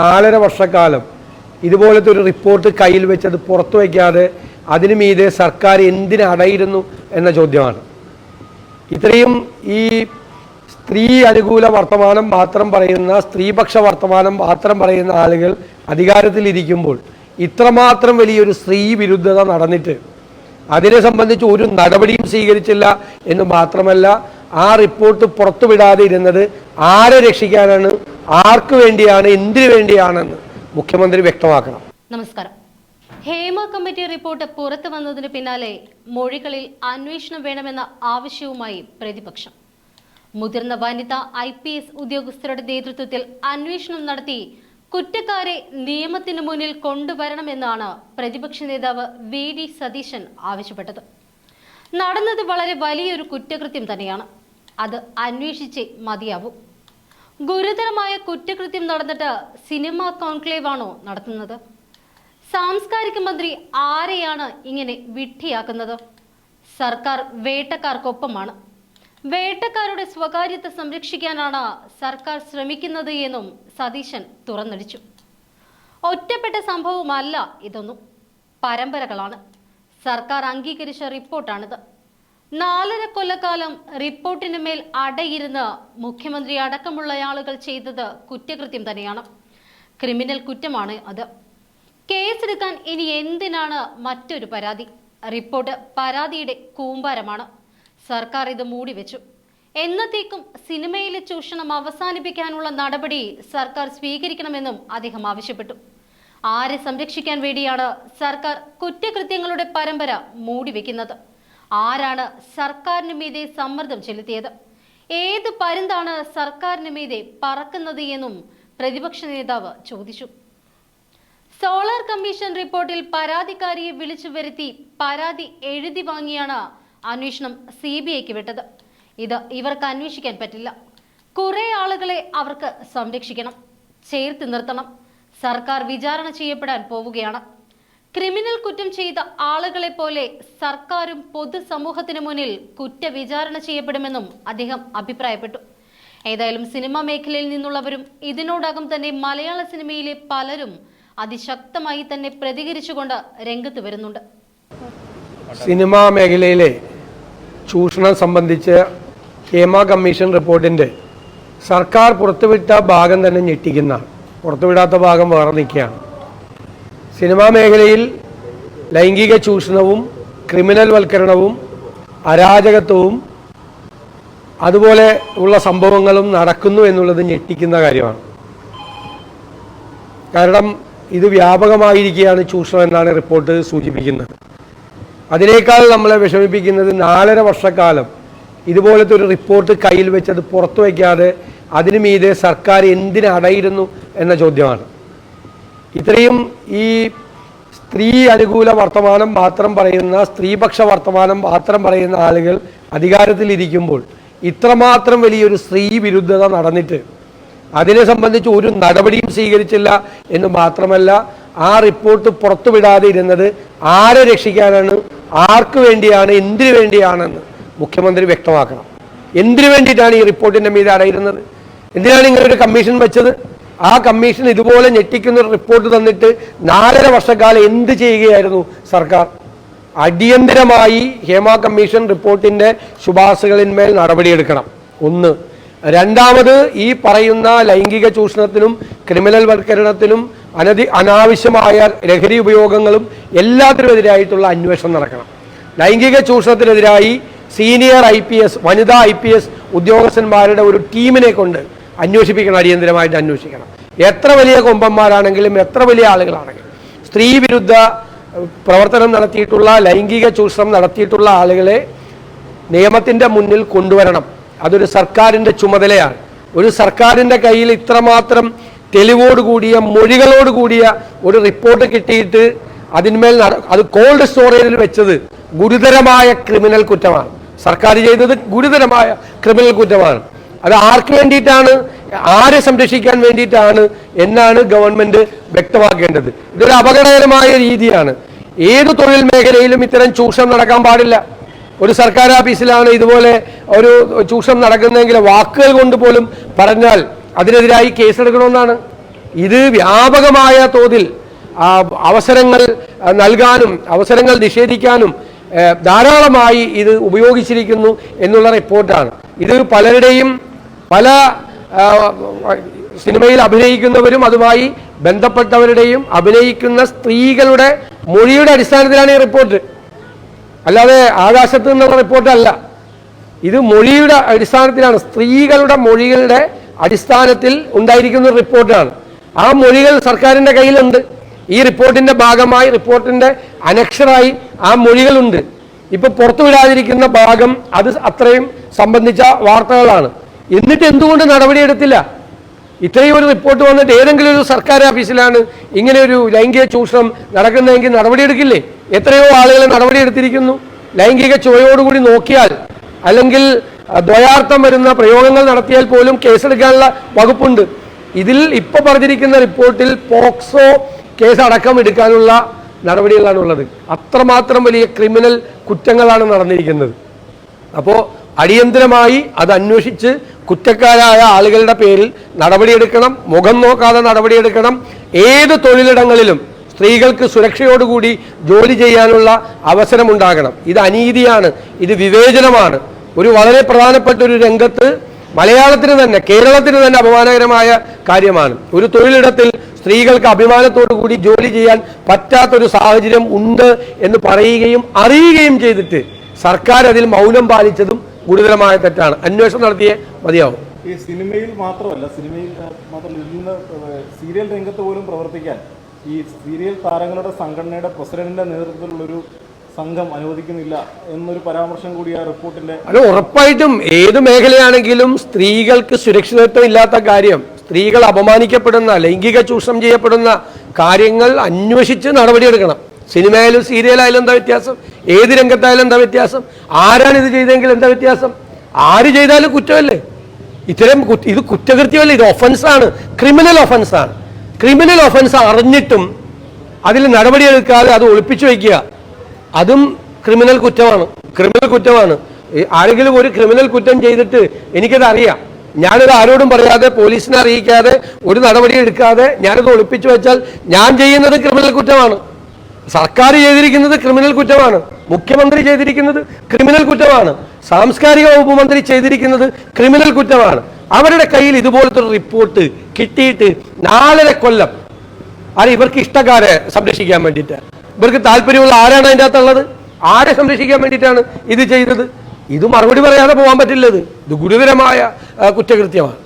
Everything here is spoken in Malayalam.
നാലര വർഷക്കാലം ഇതുപോലത്തെ ഒരു റിപ്പോർട്ട് കയ്യിൽ വെച്ച് അത് പുറത്തു വയ്ക്കാതെ അതിനു മീതെ സർക്കാർ എന്തിന് അടയിരുന്നു എന്ന ചോദ്യമാണ്. ഇത്രയും ഈ സ്ത്രീ അനുകൂല വർത്തമാനം മാത്രം പറയുന്ന സ്ത്രീപക്ഷ വർത്തമാനം മാത്രം പറയുന്ന ആളുകൾ അധികാരത്തിലിരിക്കുമ്പോൾ ഇത്രമാത്രം വലിയൊരു സ്ത്രീ വിരുദ്ധത നടന്നിട്ട് അതിനെ സംബന്ധിച്ച് ഒരു നടപടിയും സ്വീകരിച്ചില്ല എന്ന് മാത്രമല്ല ആ റിപ്പോർട്ട് പുറത്തുവിടാതെ ഇരുന്നത് ആരെ രക്ഷിക്കാനാണ് ആർക്ക് വേണ്ടിയാണ് എന്തിനു വേണ്ടിയാണെന്ന് മുഖ്യമന്ത്രി വ്യക്തമാക്കണം. നമസ്കാരം. ഹേമ കമ്മിറ്റി റിപ്പോർട്ട് പുറത്തു വന്നതിന് പിന്നാലെ മൊഴികളിൽ അന്വേഷണം വേണമെന്ന ആവശ്യവുമായി പ്രതിപക്ഷം. മുതിർന്ന വനിതാ ഐ പി എസ് ഉദ്യോഗസ്ഥരുടെ നേതൃത്വത്തിൽ അന്വേഷണം നടത്തി കുറ്റക്കാരെ നിയമത്തിന് മുന്നിൽ കൊണ്ടുവരണമെന്നാണ് പ്രതിപക്ഷ നേതാവ് വി ഡി സതീശൻ ആവശ്യപ്പെട്ടത്. നടന്നത് വളരെ വലിയൊരു കുറ്റകൃത്യം തന്നെയാണ്. അത് അന്വേഷിച്ചേ മതിയാവൂ. ഗുരുതരമായ കുറ്റകൃത്യം നടന്നിട്ട് സിനിമ കോൺക്ലേവ് ആണോ നടത്തുന്നത്? സാംസ്കാരിക മന്ത്രി ആരെയാണ് ഇങ്ങനെ വിഡ്ഢിയാക്കുന്നത്? സർക്കാർ വേട്ടക്കാർക്കൊപ്പമാണ്. വേട്ടക്കാരുടെ സ്വകാര്യത സംരക്ഷിക്കാനാണ് സർക്കാർ ശ്രമിക്കുന്നത് എന്നും സതീശൻ തുറന്നടിച്ചു. ഒറ്റപ്പെട്ട സംഭവമല്ല ഇതൊന്നും. പരമ്പരകളാണ്. സർക്കാർ അംഗീകരിച്ച റിപ്പോർട്ടാണിത്. നാലര കൊല്ലക്കാലം റിപ്പോർട്ടിന് മേൽ അടയിരുന്ന് മുഖ്യമന്ത്രി അടക്കമുള്ള ആളുകൾ ചെയ്തത് കുറ്റകൃത്യം തന്നെയാണ്. ക്രിമിനൽ കുറ്റമാണ് അത്. കേസെടുക്കാൻ ഇനി എന്തിനാണ് മറ്റൊരു പരാതി? റിപ്പോർട്ട് പരാതിയുടെ കൂമ്പാരമാണ്. സർക്കാർ ഇത് മൂടി വെച്ചു. എന്നത്തേക്കും സിനിമയിലെ ചൂഷണം അവസാനിപ്പിക്കാനുള്ള നടപടി സർക്കാർ സ്വീകരിക്കണമെന്നും അദ്ദേഹം ആവശ്യപ്പെട്ടു. ആരെ സംരക്ഷിക്കാൻ വേണ്ടിയാണ് സർക്കാർ കുറ്റകൃത്യങ്ങളുടെ പരമ്പര മൂടിവെക്കുന്നത് ആരാണ് സർക്കാരിന് മീതെ സമ്മർദ്ദം ചെലുത്തിയത്? ഏത് പരുന്താണ് സർക്കാരിന് മീതെ പറക്കുന്നത് എന്നും പ്രതിപക്ഷ നേതാവ് ചോദിച്ചു. സോളാർ കമ്മീഷൻ റിപ്പോർട്ടിൽ പരാതിക്കാരിയെ വിളിച്ചു വരുത്തി പരാതി എഴുതി വാങ്ങിയാണ് അന്വേഷണം സി ബി ഐക്ക് വിട്ടത്. ഇത് ഇവർക്ക് അന്വേഷിക്കാൻ പറ്റില്ല. കുറെ ആളുകളെ അവർക്ക് സംരക്ഷിക്കണം ചേർത്ത് നിർത്തണം. സർക്കാർ വിചാരണ ചെയ്യപ്പെടാൻ പോവുകയാണ്. ക്രിമിനൽ കുറ്റം ചെയ്ത ആളുകളെ പോലെ സർക്കാരും പൊതുസമൂഹത്തിന് മുന്നിൽ കുറ്റവിചാരണ ചെയ്യപ്പെടുമെന്നും അദ്ദേഹം അഭിപ്രായപ്പെട്ടു. ഏതായാലും സിനിമാ മേഖലയിൽ നിന്നുള്ളവരും ഇതിനോടകം തന്നെ മലയാള സിനിമയിലെ പലരും അതിശക്തമായി തന്നെ പ്രതികരിച്ചുകൊണ്ട് രംഗത്ത് വരുന്നുണ്ട്. സിനിമാ മേഖലയിലെ ചൂഷണം സംബന്ധിച്ച് ഹേമ കമ്മീഷൻ റിപ്പോർട്ടിന്റെ സർക്കാർ പുറത്തുവിട്ട ഭാഗം തന്നെ ഞെട്ടിക്കുന്ന പുറത്തുവിടാത്ത ഭാഗം വേറെ നിൽക്കുകയാണ്. സിനിമാ മേഖലയിൽ ലൈംഗിക ചൂഷണവും ക്രിമിനൽ വൽക്കരണവും അരാജകത്വവും അതുപോലെ ഉള്ള സംഭവങ്ങളും നടക്കുന്നു എന്നുള്ളത് ഞെട്ടിക്കുന്ന കാര്യമാണ്. കാരണം ഇത് വ്യാപകമായിരിക്കുകയാണ് ചൂഷണം എന്നാണ് റിപ്പോർട്ട് സൂചിപ്പിക്കുന്നത്. അതിനേക്കാൾ നമ്മളെ വിഷമിപ്പിക്കുന്നത് നാലര വർഷക്കാലം ഇതുപോലത്തെ ഒരു റിപ്പോർട്ട് കയ്യിൽ വെച്ചത് പുറത്തു വയ്ക്കാതെ അതിനു മീതെ സർക്കാർ എന്തിനടയിരുന്നു എന്ന ചോദ്യമാണ്. ഇത്രയും ഈ സ്ത്രീ അനുകൂല വർത്തമാനം മാത്രം പറയുന്ന സ്ത്രീപക്ഷ വർത്തമാനം മാത്രം പറയുന്ന ആളുകൾ അധികാരത്തിലിരിക്കുമ്പോൾ ഇത്രമാത്രം വലിയൊരു സ്ത്രീ വിരുദ്ധത നടന്നിട്ട് അതിനെ സംബന്ധിച്ച് ഒരു നടപടിയും സ്വീകരിച്ചില്ല എന്ന് മാത്രമല്ല ആ റിപ്പോർട്ട് പുറത്തുവിടാതെ ഇരുന്നത് ആരെ രക്ഷിക്കാനാണ് ആർക്ക് വേണ്ടിയാണ് എന്തിനു വേണ്ടിയാണെന്ന് മുഖ്യമന്ത്രി വ്യക്തമാക്കണം. എന്തിനു വേണ്ടിയിട്ടാണ് ഈ റിപ്പോർട്ടിന്റെ മീതെ അടയിരുന്നത് എന്തിനാണ് ഇങ്ങനെ ഒരു കമ്മീഷൻ വെച്ചത്? ആ കമ്മീഷൻ ഇതുപോലെ ഞെട്ടിക്കുന്ന റിപ്പോർട്ട് തന്നിട്ട് നാലര വർഷക്കാലം എന്ത് ചെയ്യുകയായിരുന്നു സർക്കാർ? അടിയന്തരമായി ഹേമ കമ്മീഷൻ റിപ്പോർട്ടിന്റെ ശുപാർശകളിന്മേൽ നടപടിയെടുക്കണം. ഒന്ന്. രണ്ടാമത് ഈ പറയുന്ന ലൈംഗിക ചൂഷണത്തിനും ക്രിമിനൽ വൽക്കരണത്തിനും അനധി അനാവശ്യമായ ലഹരി ഉപയോഗങ്ങളും എല്ലാത്തിനുമെതിരായിട്ടുള്ള അന്വേഷണം നടക്കണം. ലൈംഗിക ചൂഷണത്തിനെതിരായി സീനിയർ ഐ പി എസ് വനിതാ ഐ പി എസ് ഉദ്യോഗസ്ഥന്മാരുടെ ഒരു ടീമിനെ കൊണ്ട് അന്വേഷിപ്പിക്കണം അടിയന്തരമായിട്ട് അന്വേഷിക്കണം. എത്ര വലിയ കൊമ്പന്മാരാണെങ്കിലും എത്ര വലിയ ആളുകളാണെങ്കിലും. സ്ത്രീ വിരുദ്ധ പ്രവർത്തനം നടത്തിയിട്ടുള്ള ലൈംഗിക ചൂഷണം നടത്തിയിട്ടുള്ള ആളുകളെ നിയമത്തിന്റെ മുന്നിൽ കൊണ്ടുവരണം. അതൊരു സർക്കാരിന്റെ ചുമതലയാണ്. ഒരു സർക്കാരിന്റെ കയ്യിൽ ഇത്രമാത്രം തെളിവോടുകൂടിയ മൊഴികളോടുകൂടിയ ഒരു റിപ്പോർട്ട് കിട്ടിയിട്ട് അതിന്മേൽ അത് കോൾഡ് സ്റ്റോറേജിൽ വെച്ചത് ഗുരുതരമായ ക്രിമിനൽ കുറ്റമാണ്. സർക്കാർ ചെയ്തത് ഗുരുതരമായ ക്രിമിനൽ കുറ്റമാണ്. അത് ആർക്ക് വേണ്ടിയിട്ടാണ്? ആരെ സംരക്ഷിക്കാൻ വേണ്ടിയിട്ടാണ് എന്നാണ് ഗവൺമെന്റ് വ്യക്തമാക്കേണ്ടത്. ഇതൊരു അപകടകരമായ രീതിയാണ്. ഏത് തൊഴിൽ മേഖലയിലും ഇത്തരം ചൂഷണം നടക്കാൻ പാടില്ല. ഒരു സർക്കാർ ഓഫീസിലാണ് ഇതുപോലെ ഒരു ചൂഷണം നടക്കുന്നതെങ്കിൽ വാക്കുകൾ കൊണ്ട് പോലും പറഞ്ഞാൽ അതിനെതിരായി കേസെടുക്കണമെന്നാണ്. ഇത് വ്യാപകമായ തോതിൽ അവസരങ്ങൾ നൽകാനും അവസരങ്ങൾ നിഷേധിക്കാനും ധാരാളമായി ഇത് ഉപയോഗിച്ചിരിക്കുന്നു എന്നുള്ള റിപ്പോർട്ടാണ്. ഇത് പലരുടെയും പല സിനിമയിൽ അഭിനയിക്കുന്നവരും അതുമായി ബന്ധപ്പെട്ടവരുടെയും അഭിനയിക്കുന്ന സ്ത്രീകളുടെ മൊഴിയുടെ അടിസ്ഥാനത്തിലാണ് ഈ റിപ്പോർട്ട്. അല്ലാതെ ആകാശത്ത് നിന്നുള്ള റിപ്പോർട്ടല്ല ഇത് മൊഴിയുടെ അടിസ്ഥാനത്തിലാണ്. സ്ത്രീകളുടെ മൊഴികളുടെ അടിസ്ഥാനത്തിൽ ഉണ്ടായിരിക്കുന്ന റിപ്പോർട്ടാണ്. ആ മൊഴികൾ സർക്കാരിന്റെ കയ്യിലുണ്ട്. ഈ റിപ്പോർട്ടിന്റെ ഭാഗമായി റിപ്പോർട്ടിന്റെ അനക്ഷരായി ആ മൊഴികളുണ്ട്. ഇപ്പൊ പുറത്തുവിടാതിരിക്കുന്ന ഭാഗം അത് അത്രയും സംബന്ധിച്ച വാർത്തകളാണ്. എന്നിട്ട് എന്തുകൊണ്ട് നടപടിയെടുത്തില്ല ഇത്രയും ഒരു റിപ്പോർട്ട് വന്നിട്ട് ഏതെങ്കിലും ഒരു സർക്കാർ ഓഫീസിലാണ് ഇങ്ങനെ ഒരു ലൈംഗിക ചൂഷണം നടക്കുന്നതെങ്കിൽ നടപടിയെടുക്കില്ലേ എത്രയോ ആളുകൾ നടപടിയെടുത്തിരിക്കുന്നു ലൈംഗിക ചുവയോടുകൂടി നോക്കിയാൽ അല്ലെങ്കിൽ ദ്വയാർത്ഥം വരുന്ന പ്രയോഗങ്ങൾ നടത്തിയാൽ പോലും കേസെടുക്കാനുള്ള വകുപ്പുണ്ട്. ഇതിൽ ഇപ്പൊ പറഞ്ഞിരിക്കുന്ന റിപ്പോർട്ടിൽ പോക്സോ കേസ് അടക്കം എടുക്കാനുള്ള നടപടികളാണ് ഉള്ളത്. അത്രമാത്രം വലിയ ക്രിമിനൽ കുറ്റങ്ങളാണ് നടന്നിരിക്കുന്നത്. അപ്പോൾ അടിയന്തരമായി അത് അന്വേഷിച്ച് കുറ്റക്കാരായ ആളുകളുടെ പേരിൽ നടപടിയെടുക്കണം മുഖം നോക്കാതെ നടപടിയെടുക്കണം. ഏത് തൊഴിലിടങ്ങളിലും സ്ത്രീകൾക്ക് സുരക്ഷയോടുകൂടി ജോലി ചെയ്യാനുള്ള അവസരമുണ്ടാകണം. ഇത് അനീതിയാണ് ഇത് വിവേചനമാണ്. ഒരു വളരെ പ്രധാനപ്പെട്ട ഒരു രംഗത്ത് മലയാളത്തിന് തന്നെ കേരളത്തിന് തന്നെ അപമാനകരമായ കാര്യമാണ്. ഒരു തൊഴിലിടത്തിൽ സ്ത്രീകൾക്ക് അഭിമാനത്തോടു കൂടി ജോലി ചെയ്യാൻ പറ്റാത്തൊരു സാഹചര്യം ഉണ്ട് എന്ന് പറയുകയും അറിയുകയും ചെയ്തിട്ട് സർക്കാർ അതിൽ മൗനം പാലിച്ചതും ഗുരുതരമായ തെറ്റാണ്. അന്വേഷണം നടത്തിയേ മതിയാവും. ഈ സിനിമയിൽ മാത്രമല്ല സിനിമയിൽ മാത്രമല്ല സീരിയൽ രംഗത്ത് പോലും പ്രവർത്തിക്കാൻ ഈ സീരിയൽ താരങ്ങളുടെ സംഘടനയുടെ പ്രസിഡന്റിന്റെ നേതൃത്വത്തിലുള്ളൊരു സംഘം അനുവദിക്കുന്നില്ല എന്നൊരു പരാമർശം കൂടി ആ റിപ്പോർട്ടിന്റെ അല്ല ഉറപ്പായിട്ടും ഏത് മേഖലയാണെങ്കിലും സ്ത്രീകൾക്ക് സുരക്ഷിതത്വം ഇല്ലാത്ത കാര്യം സ്ത്രീകൾ അപമാനിക്കപ്പെടുന്ന ലൈംഗിക ചൂഷണം ചെയ്യപ്പെടുന്ന കാര്യങ്ങൾ അന്വേഷിച്ച് നടപടിയെടുക്കണം. സിനിമയായാലും സീരിയലായാലും എന്താ വ്യത്യാസം? ഏത് രംഗത്തായാലും എന്താ വ്യത്യാസം? ആരാണ് ഇത് ചെയ്തെങ്കിൽ എന്താ വ്യത്യാസം? ആര് ചെയ്താലും കുറ്റമല്ലേ? ഇത്തരം ഇത് കുറ്റകൃത്യമല്ല ഇത് ഒഫൻസാണ് ക്രിമിനൽ ഒഫൻസാണ് ക്രിമിനൽ ഒഫൻസ് അറിഞ്ഞിട്ടും അതിൽ നടപടിയെടുക്കാതെ അത് ഒളിപ്പിച്ചു വയ്ക്കുക. അതും ക്രിമിനൽ കുറ്റമാണ്. ക്രിമിനൽ കുറ്റമാണ്. ആരെങ്കിലും ഒരു ക്രിമിനൽ കുറ്റം ചെയ്തിട്ട് എനിക്കത് അറിയാം. ഞാനത് ആരോടും പറയാതെ പോലീസിനെ അറിയിക്കാതെ ഒരു നടപടി എടുക്കാതെ ഞാനത് ഒളിപ്പിച്ചു വെച്ചാൽ ഞാൻ ചെയ്യുന്നത് ക്രിമിനൽ കുറ്റമാണ്. സർക്കാർ ചെയ്തിരിക്കുന്നത് ക്രിമിനൽ കുറ്റമാണ്. മുഖ്യമന്ത്രി ചെയ്തിരിക്കുന്നത് ക്രിമിനൽ കുറ്റമാണ്. സാംസ്കാരിക വകുപ്പ് മന്ത്രി ചെയ്തിരിക്കുന്നത് ക്രിമിനൽ കുറ്റമാണ്. അവരുടെ കയ്യിൽ ഇതുപോലത്തെ ഒരു റിപ്പോർട്ട് കിട്ടിയിട്ട് നാലര കൊല്ലം. അത് ഇവർക്ക് ഇഷ്ടക്കാരെ സംരക്ഷിക്കാൻ വേണ്ടിയിട്ട്. ഇവർക്ക് താല്പര്യമുള്ള ആരാണ് അതിന്റെ അകത്തുള്ളത്? ആരെ സംരക്ഷിക്കാൻ വേണ്ടിയിട്ടാണ് ഇത് ചെയ്തത്? ഇത് മറുപടി പറയാതെ പോകാൻ പറ്റില്ലത്. ഇത് ഗുരുതരമായ കുറ്റകൃത്യമാണ്.